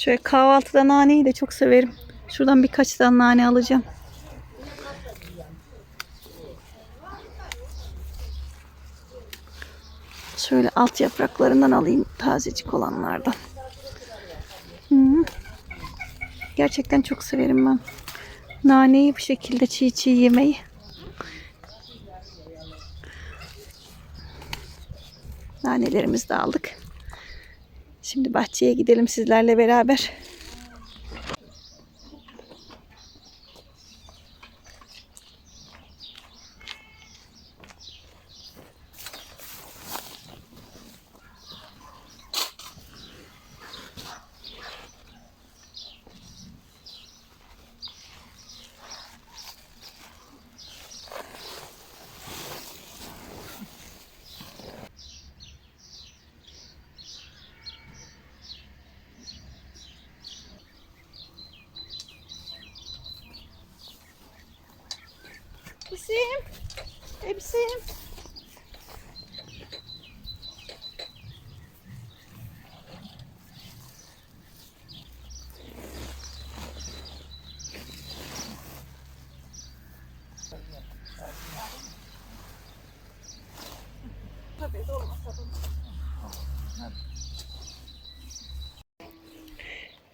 Şöyle kahvaltıda naneyi de çok severim. Şuradan birkaç tane nane alacağım. Şöyle alt yapraklarından alayım tazecik olanlardan. Hı. Gerçekten çok severim ben. Naneyi bu şekilde çiğ çiğ yemeyi. Nanelerimizi de aldık. Şimdi bahçeye gidelim sizlerle beraber. Hepsim. Hepsim.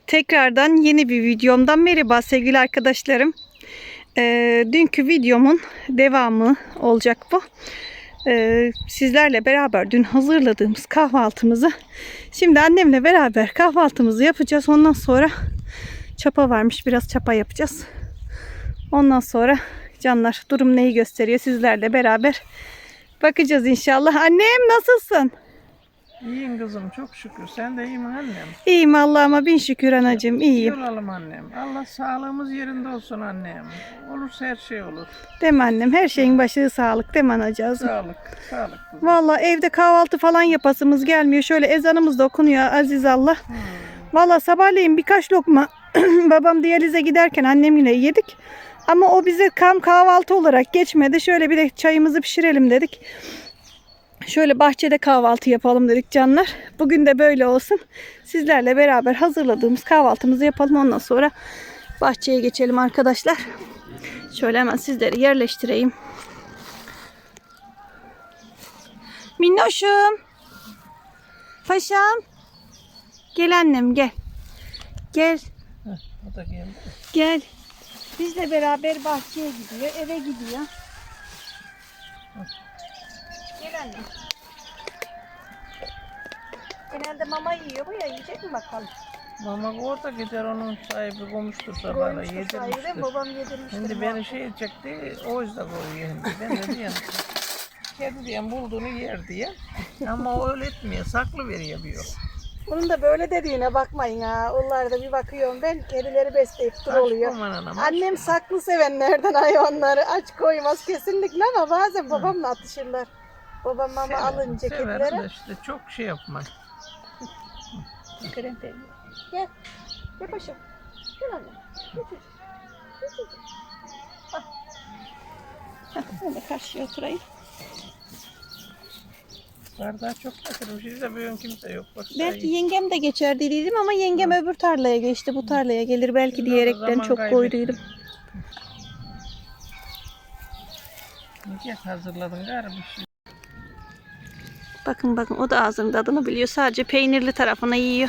Tekrardan yeni bir videomdan merhaba sevgili arkadaşlarım. Ee, dünkü videomun devamı olacak bu. Ee, sizlerle beraber dün hazırladığımız kahvaltımızı şimdi annemle beraber kahvaltımızı yapacağız. Ondan sonra çapa varmış biraz çapa yapacağız. Ondan sonra canlar durum neyi gösteriyor sizlerle beraber bakacağız inşallah. Annem nasılsın? İyiyim kızım çok şükür. Sen de iyi mi annem? İyiyim Allah'ıma bin şükür anacığım iyiyim. İyi olalım annem. Allah sağlığımız yerinde olsun annem. Olursa her şey olur. Değil mi annem? Her şeyin başı sağlık değil mi anacığım? Sağlık, sağlık kızım. Valla evde kahvaltı falan yapasımız gelmiyor. Şöyle ezanımız da okunuyor aziz Allah. Valla sabahleyin birkaç lokma babam diyalize giderken annemle yedik. Ama o bize kam kahvaltı olarak geçmedi. Şöyle bir de çayımızı pişirelim dedik. Şöyle bahçede kahvaltı yapalım dedik canlar. Bugün de böyle olsun. Sizlerle beraber hazırladığımız kahvaltımızı yapalım. Ondan sonra bahçeye geçelim arkadaşlar. Şöyle hemen sizleri yerleştireyim. Minnoşum. Paşam. Gel annem gel. Gel. O da geldi. Gel. Bizle beraber bahçeye gidiyor. Eve gidiyor. Gel annem. Genelde mama yiyor bu ya yiyecek mi bakalım? Mama orada gider onun sahibi koymuştur sabahla Koymuştur sahibi yedirmiştir. babam yedirmiştir. Şimdi beni şey çekti o yüzden koyuyor şimdi. Ben de diyorum kedi diyen bulduğunu yer diye. Ama o öyle etmiyor. Saklı veriyor diyor. Bunun da böyle dediğine bakmayın ha. Onlar da bir bakıyorum ben kedileri besleyip Aşk oluyor. olman anam, Annem saklı sevenlerden hayvanları aç koymaz kesinlikle ama bazen babamla atışırlar. Babam mama Severim, alınca severim işte çok şey yapma. Krem peyniri. Gel. Gel paşam. Gel anne. Ah. Heh, ben de karşıya oturayım. Bardağı çok getirmiş. de bugün kimse yok. Bak, Belki yengem de geçer dediydim ama yengem öbür tarlaya geçti. Bu tarlaya gelir belki Biraz diyerekten zaman çok kaybetti. koyduydum. Ne hazırladın galiba bir şey. Bakın bakın o da ağzının tadını biliyor. Sadece peynirli tarafını yiyor.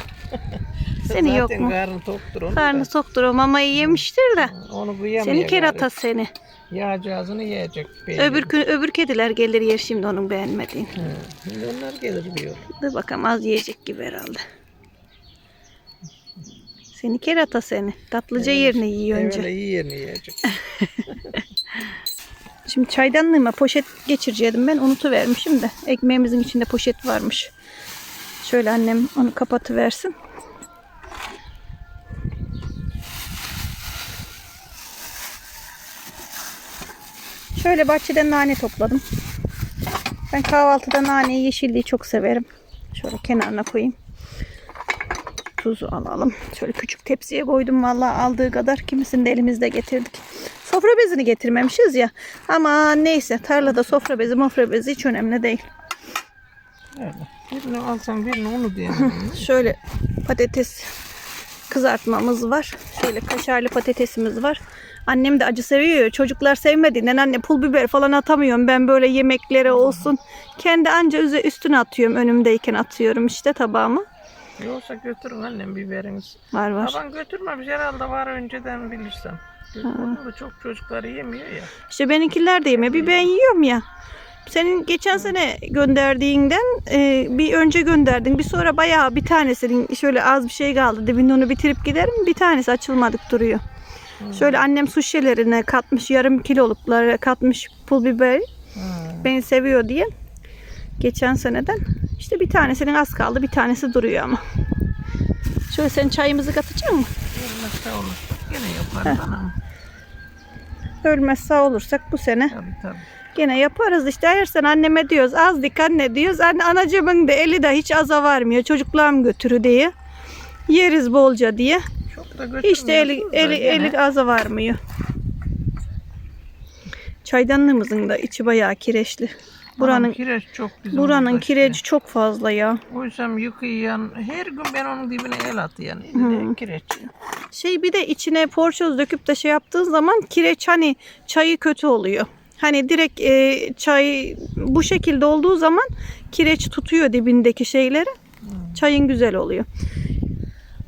Seni yok mu? karnı toktur onu Karnı da. soktur o mamayı yemiştir de. Onu kıyamıyor. Seni kerata seni. Yağcağızını yiyecek. belli. Öbür, kü- öbür kediler gelir yer şimdi onun beğenmediğin. He, Şimdi onlar gelir diyor. Dur bakalım az yiyecek gibi herhalde. Seni kerata seni. Tatlıca yerini yiyor önce. Evvel iyi yerini yiyecek. Şimdi çaydanlığıma poşet geçireceğim ben unutuvermişim de. Ekmeğimizin içinde poşet varmış. Şöyle annem onu kapatıversin. Şöyle bahçeden nane topladım. Ben kahvaltıda naneyi yeşilliği çok severim. Şöyle kenarına koyayım. Tuzu alalım. Şöyle küçük tepsiye koydum vallahi aldığı kadar. Kimisini de elimizde getirdik. Sofra bezini getirmemişiz ya. Ama neyse tarlada sofra bezi mofra bezi hiç önemli değil. Öyle. Birini alsan birini onu diyemem. Şöyle patates kızartmamız var. Şöyle kaşarlı patatesimiz var. Annem de acı seviyor. Çocuklar sevmediğinden anne pul biber falan atamıyorum. Ben böyle yemeklere olsun. Kendi anca üstüne atıyorum. Önümdeyken atıyorum işte tabağıma. Yoksa götürün annem biberiniz. Var var. Baban götürmemiş herhalde var önceden bilirsem. Onun da çok çocukları yemiyor ya. İşte benimkiler de yemiyor. Bir ben yiyorum ya. Senin geçen sene gönderdiğinden e, bir önce gönderdin. Bir sonra bayağı bir tanesinin şöyle az bir şey kaldı. Dibinde onu bitirip giderim. Bir tanesi açılmadık duruyor. Şöyle annem su şişelerine katmış yarım kiloluklara katmış pul biber. Hmm. Beni seviyor diye. Geçen seneden. İşte bir tanesinin az kaldı. Bir tanesi duruyor ama. Şöyle sen çayımızı katacak mısın? Yemezse olur. Gene yaparız anam. Ölmez sağ olursak bu sene Tabii tabii. Gene yaparız işte her sene anneme diyoruz az dik anne diyoruz. Anne, anacığımın da eli de hiç aza varmıyor. Çocuklarım götürü diye. Yeriz bolca diye. Çok da Hiç de eli, götürmüyorsunuz da eli, gene. eli aza varmıyor. Çaydanlığımızın da içi bayağı kireçli. Buranın kireç çok bizim buranın kireci çok fazla ya. O yüzden yıkayan her gün ben onun dibine el. Hı. Hmm. Kireç. Şey bir de içine porçoz döküp de şey yaptığın zaman kireç hani çayı kötü oluyor. Hani direkt e, çay bu şekilde olduğu zaman kireç tutuyor dibindeki şeyleri. Hmm. Çayın güzel oluyor.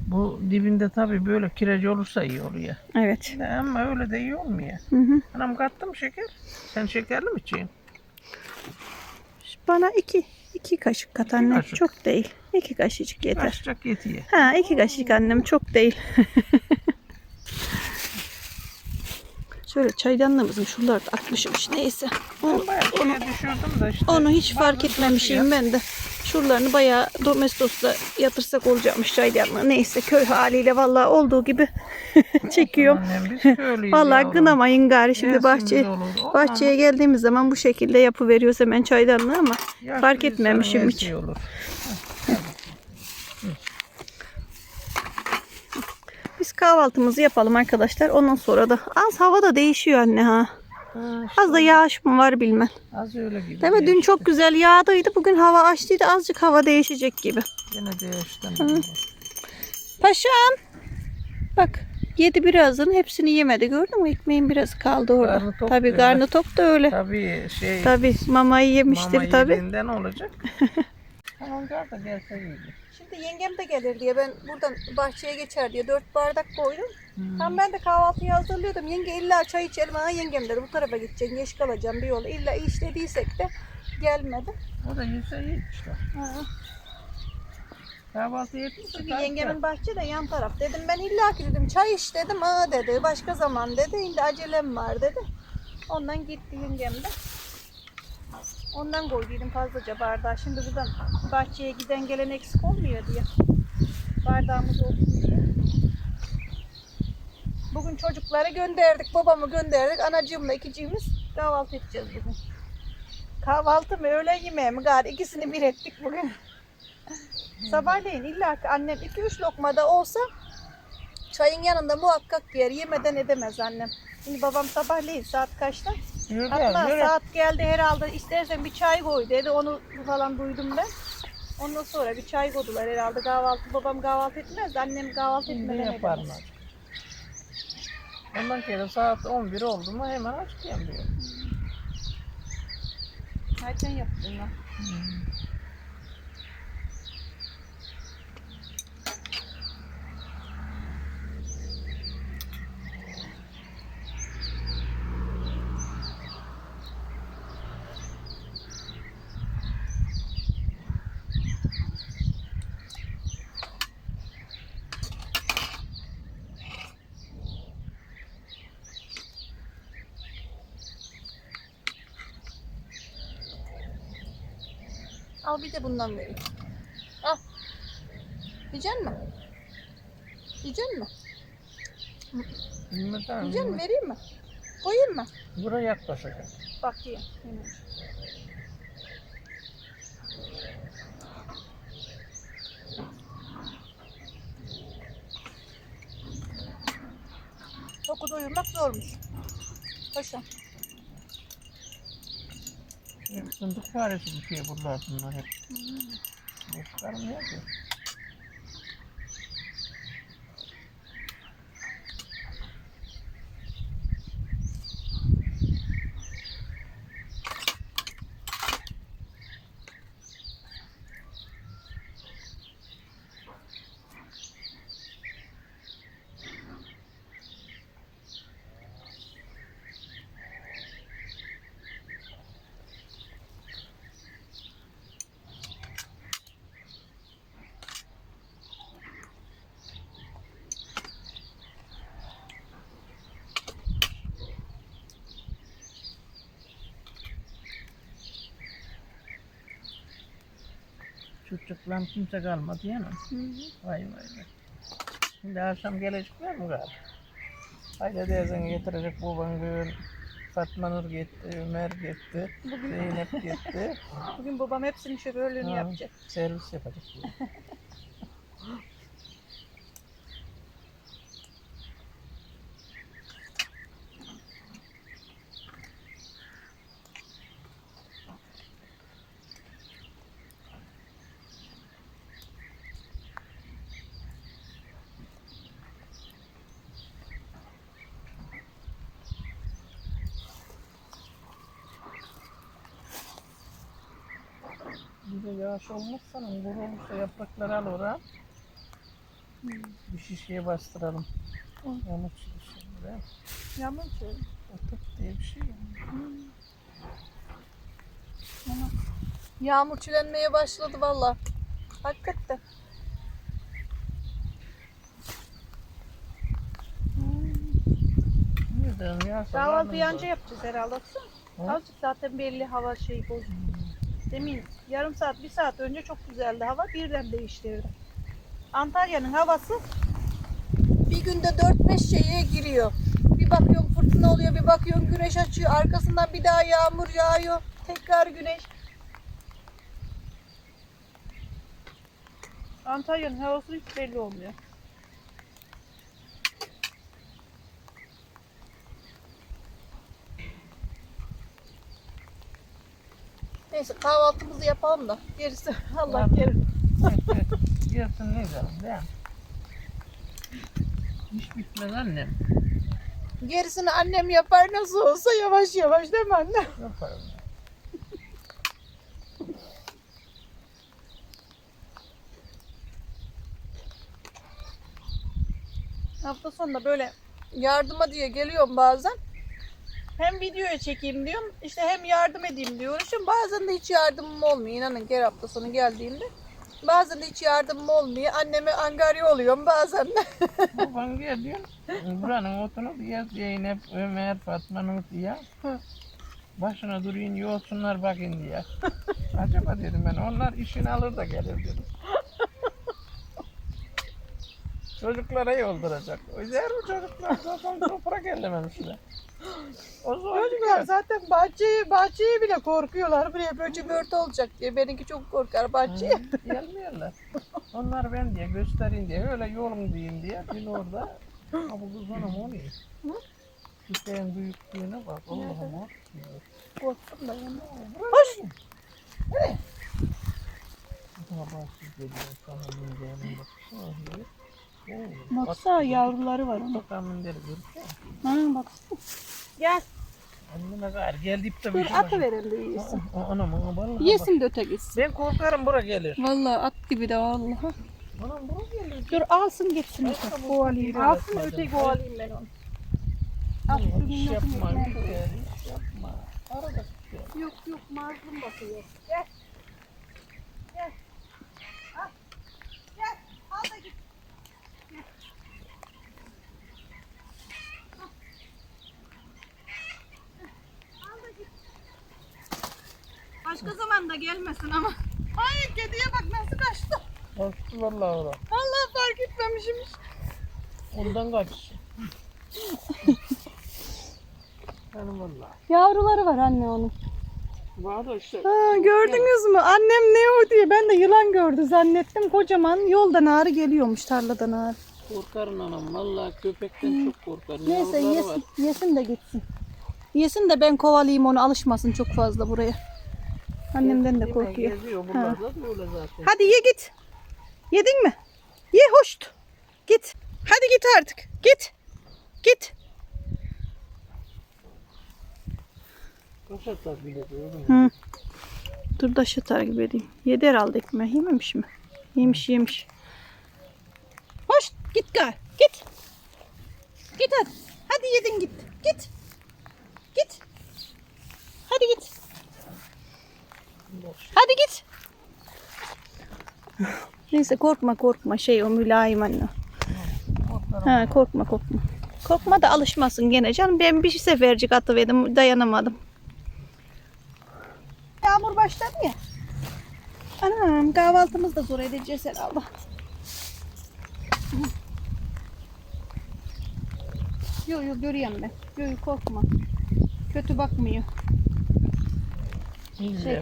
Bu dibinde tabii böyle kireç olursa iyi oluyor. Evet. Ama öyle de iyi olmuyor. Hı hı. Anam kattı mı şeker? Sen şekerli mi içeyim? Bana iki, iki kaşık kat anne. kaşık. Çok değil. İki kaşıcık yeter. Kaçacak yetiyor. Ha iki kaşık annem çok değil. Şöyle çaydanlığımızın şuraları da atmışmış. Neyse. Onu, düşürdüm da işte. onu hiç fark etmemişim ben de. Şuralarını bayağı domestosla yatırsak olacakmış çaydanlığı. Neyse köy haliyle vallahi olduğu gibi çekiyorum. Vallahi gınamayın gari şimdi Yersimiz bahçeye. geldiğimiz zaman bu şekilde yapıveriyoruz hemen çaydanlığı ama fark etmemişim hiç. yersi Olur. Biz kahvaltımızı yapalım arkadaşlar. Ondan sonra da az hava da değişiyor anne ha. Ha, Az da yağış mı var bilmem. az öyle gibi. Değil mi? Dün çok güzel yağdıydı. Bugün hava açtıydı. Azıcık hava değişecek gibi. Yine değiştim. Paşam. Bak yedi birazını hepsini yemedi. Gördün mü? Ekmeğin biraz kaldı orada. Karnı tok tabii diyor. karnı tok da öyle. Tabii şey Tabii mamayı yemiştir mama tabii. yediğinden olacak. Tamam gel de gelse iyiydi. Şimdi yengem de gelir diye ben buradan bahçeye geçer diye dört bardak koydum. Hmm. Tam ben de kahvaltıyı hazırlıyordum. Yenge illa çay içelim. Ha yengem dedi bu tarafa gideceksin. Geç kalacağım bir yol. İlla iş dediysek de gelmedi. O da yüzde iyi işte. Ha. Kahvaltı yetmiş. Şimdi yengemin bahçe de yan taraf. Dedim ben illa ki dedim çay iç dedim. Aa dedi başka zaman dedi. Şimdi acelem var dedi. Ondan gitti yengem de. Ondan koyduydum fazlaca bardağı. Şimdi buradan bahçeye giden gelen eksik olmuyor diye. Bardağımız olsun diye. Bugün çocukları gönderdik. Babamı gönderdik. Anacığımla ikiciğimiz kahvaltı edeceğiz bugün. Kahvaltı mı öğle yemeği mi gari ikisini bir ettik bugün. Sabahleyin illa ki annem 2-3 lokmada olsa çayın yanında muhakkak yer. Yemeden edemez annem. Şimdi babam sabahleyin saat kaçta? Yürü Hatta yürü. saat geldi herhalde istersen bir çay koy dedi. Onu falan duydum ben. Ondan sonra bir çay koydular herhalde kahvaltı. Babam kahvaltı etmez de annem kahvaltı etmeden edemez. artık. Ondan kere saat 11 oldu mu hemen açıklayayım diyor. Erken yaptın lan. Al bir de bundan vereyim. Al. Yiyecek mi? Yiyecek mi? Tamam. Yiyecek mi? Vereyim mi? Koyayım mı? Buraya yaklaşacak. Bak yiyin. Yine. Çok doyurmak zormuş. Paşam. Hep Fındık faresi bir şey bunlar bunlar hep. Boş karnı yok Çocuklarım kimse kalmadı yanım. Vay vay vay. Şimdi akşam gelecekler mi galiba? Haydi dersen getirecek baban gün. Fatma Nur gitti, Ömer gitti, Zeynep gitti. Bugün babam hepsinin şoförlüğünü Ha, yapacak. Servis yapacak. Yağış olmazsa kuru olursa yaprakları al oraya. Bir şişeye bastıralım. Yamuk şişeye. Yağmur şöyle. Otuk diye bir şey. Yağmur çilenmeye başladı valla. Hakikaten. Kahvaltı yanca yapacağız herhalde. Azıcık zaten belli hava şeyi bozuldu. Demin yarım saat, bir saat önce çok güzeldi hava. Birden değiştirdi. Antalya'nın havası bir günde 4-5 şeye giriyor. Bir bakıyorsun fırtına oluyor, bir bakıyorsun güneş açıyor. Arkasından bir daha yağmur yağıyor. Tekrar güneş. Antalya'nın havası hiç belli olmuyor. Neyse kahvaltımızı yapalım da gerisi Allah Tamam. kerim. Yersin ne canım değil mi? Hiç bitmez annem. Gerisini annem yapar nasıl olsa yavaş yavaş değil mi anne? Yaparım. Hafta sonunda böyle yardıma diye geliyorum bazen. Hem videoya çekeyim diyorum. işte hem yardım edeyim diyorum. Şimdi bazen de hiç yardımım olmuyor. İnanın her hafta sonu geldiğimde. Bazen de hiç yardımım olmuyor. Anneme angarya oluyorum bazen de. Baban geliyor. Buranın otunu diye Zeynep, Ömer, Fatma Nur diye. Başına durayım yolsunlar bakın diye. Acaba dedim ben onlar işini alır da gelir dedim. Çocuklara yolduracak. O yüzden bu çocuklar zaten toprak ellememişler. O zaman Çocuklar zaten bahçeye, bahçeye bile korkuyorlar. Buraya böcü börtü olacak diye. Benimki çok korkar bahçeye. Gelmiyorlar. Onlar ben diye göstereyim diye öyle yolum diyeyim diye bir orada ha bu kız hanım o ne? Küpeğin büyüklüğüne bak Allah'ım o. Korktum da yani. Hoş. Babası geliyor sana mindeğine bak. Oh, Oo, Baksana yavruları var onun. Bak aminderi görüyor. Ha baksana. Gel. Anneme gayrı geldik de Dur bir şey atı verin de yesin. Anam ana vallahi bak. Yesin de öte gitsin. Ben korkarım bura gelir. Vallahi at gibi de vallahi. Anam bura gelir. Dur alsın gitsin öte. Kovalayayım. Alsın yere öte atmadım. kovalayayım ben onu. Al Hiç yapma. Hiç yapma. Arada tutuyor. Yok yok mazlum bakıyor. Gel. Gel. Al. Gel. Al da git. Gel. Al. Al da git. Başka zaman da gelmesin ama. Ay kediye bak nasıl kaçtı. Kaçtı vallahi ora. Vallahi fark etmemişim. Ondan kaçsın. Yani vallahi. Yavruları var anne onun. Var da işte. Ha, gördünüz mü? Annem ne o diye. Ben de yılan gördü zannettim. Kocaman yoldan ağrı geliyormuş tarladan ağrı. Korkarım anam. Vallahi köpekten çok korkarım. Neyse Yavruları yesin, var. yesin de gitsin. Yesin de ben kovalayayım onu alışmasın çok fazla buraya. Annemden de korkuyor. Geziyor buralarda zaten. Hadi ye git. Yedin mi? Ye hoşt. Git. Hadi git artık. Git. Git. Kaç atar bile diyorum. Hı. Dur da şu takip edeyim. Yedi herhalde ekmeği. Yememiş mi? Yemiş yemiş. Hoş git gari. Git. Git hadi. Hadi yedin git. Git. Git. Hadi git. Hadi git. Neyse korkma korkma şey o mülayim anne. Ha korkma korkma. Korkma da alışmasın gene canım. Ben bir sefercik atıverdim dayanamadım. Yağmur başladı ya. Anam kahvaltımızı da zor edeceğiz herhalde. Yok yok görüyorum ben. Yok yok korkma. Kötü bakmıyor. Şey,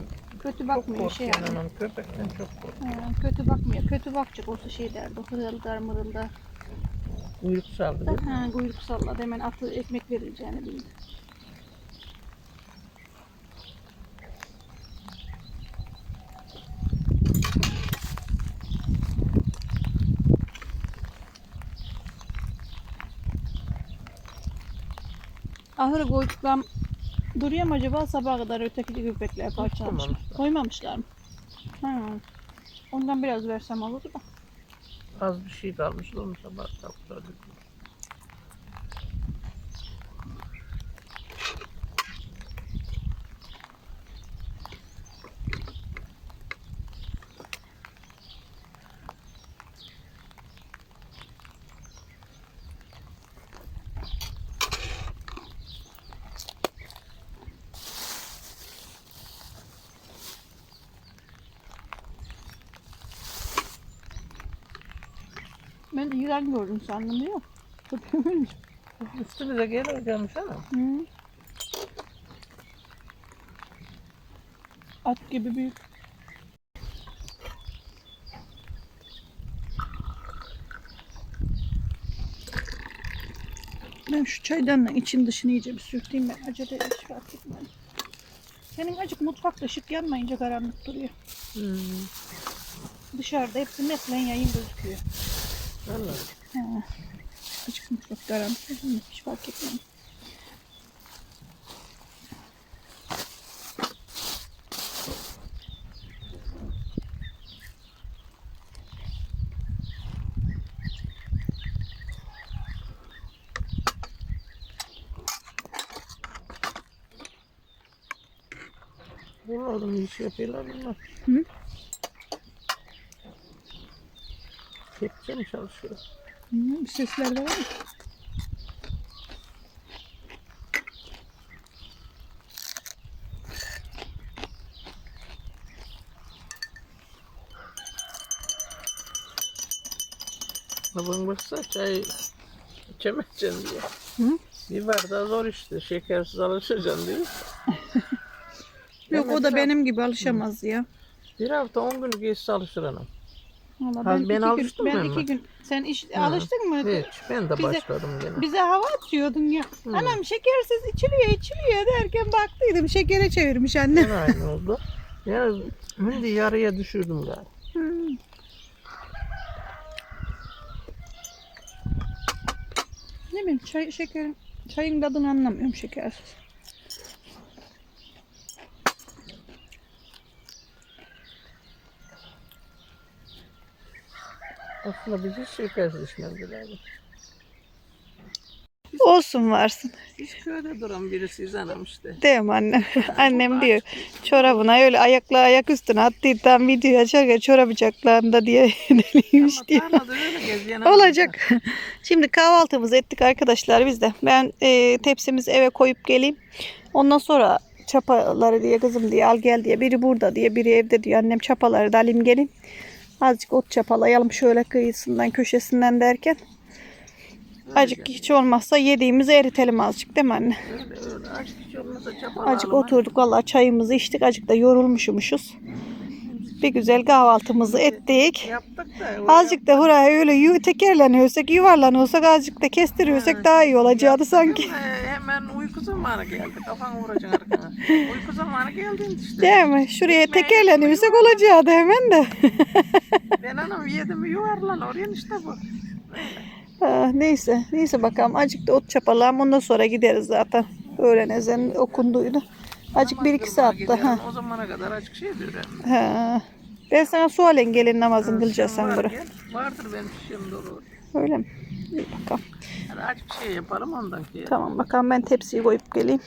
kötü bakmıyor şey yani. onun köpekten çok korkuyorum. Ha, kötü bakmıyor. Kötü bakacak olsa şey derdi. Hırıldar mırıldar. Kuyruk mi? Ha, kuyruk salladı. Hemen atı ekmek verileceğini bildi. Ahırı koyduklarım duruyor mu acaba sabaha kadar öteki köpekler parçalamış mı? Koymamışlar. Koymamışlar mı? Ha. Ondan biraz versem olurdu da. Az bir şey kalmıştı onu sabah tavuklar Ben yılan gördüm sandım yok. Köpeğimmiş. Üstümüze gelir gelmiş ama. Hı. At gibi büyük. Ben şu çaydanla için dışını iyice bir sürteyim ben. Acele hiç fark etmedim. Senin acık mutfakta ışık yanmayınca karanlık duruyor. Hmm. Dışarıda hepsi netlen yayın gözüküyor. Vallahi. Ha. Açık mutfak karanlık. Hiç fark etmedim. Bunlar bir iş yapıyorlar bunlar. Hı? Tekçe mi çalışıyor? Bir sesler var mı? Babam baksa çay içemeyeceksin diyor. Hı? Bir bardağı zor işte. Şekersiz alışacaksın diyor. Yok o da benim gibi alışamaz ya. Bir hafta on gün geçse alışır anam. Valla Ha, ben, iki alıştım gün, ben ben iki gün sen iş, alıştın mı? Hiç. Ben de Bize- başladım gene. Bize hava atıyordun ya. Hı. Anam şekersiz içiliyor içiliyor derken baktıydım şekere çevirmiş annem. Gene aynı oldu. Yani şimdi yarıya düşürdüm galiba. Hı. Ne bileyim çay, şekerin, çayın tadını anlamıyorum şekersiz. Aslında biz şekersiz içmezdik abi. Olsun varsın. Hiç köyde duran birisiyiz anam işte. Değil mi annem? annem diyor çorabına öyle ayakla ayak üstüne attıydı tam video açarken çorap bıçaklarında diye deliymiş diyor. Olacak. Şimdi kahvaltımızı ettik arkadaşlar biz de. Ben e, tepsimizi eve koyup geleyim. Ondan sonra çapaları diye kızım diye al gel diye. Biri burada diye biri evde diyor. Annem çapaları da alayım gelin. Azıcık ot çapalayalım şöyle kıyısından köşesinden derken. Azıcık hiç olmazsa yediğimizi eritelim azıcık değil mi anne? Öyle öyle. Azıcık hiç olmazsa çapalı Azıcık oturduk valla çayımızı içtik. Azıcık da yorulmuşumuşuz. Bir güzel kahvaltımızı ettik. Yaptık da. o Azıcık da huraya öyle yu tekerleniyorsak, yuvarlanıyorsak azıcık da kestiriyorsak daha iyi olacaktı sanki. hemen zamanı geldi. Kafan vuracaksın arkana. uyku zamanı geldi işte. Değil mi? Şuraya tekerleniyorsak olacaktı hemen de. Ben anam yedim yuvarlan oraya işte bu. Ah, neyse, neyse bakalım. Azıcık da ot çapalayalım. Ondan sonra gideriz zaten. Öğlen ezan okunduydu. Azıcık bir iki saatte. Ha. O zamana kadar açık şey diyorum. Ha. Ben sana sualen gelin namazın kılacaksın Var bura. gel. Vardır benim şişem dolu. Öyle mi? İyi bakalım. Açık şey yapalım ondan ki. Tamam bakalım ben tepsiyi koyup geleyim.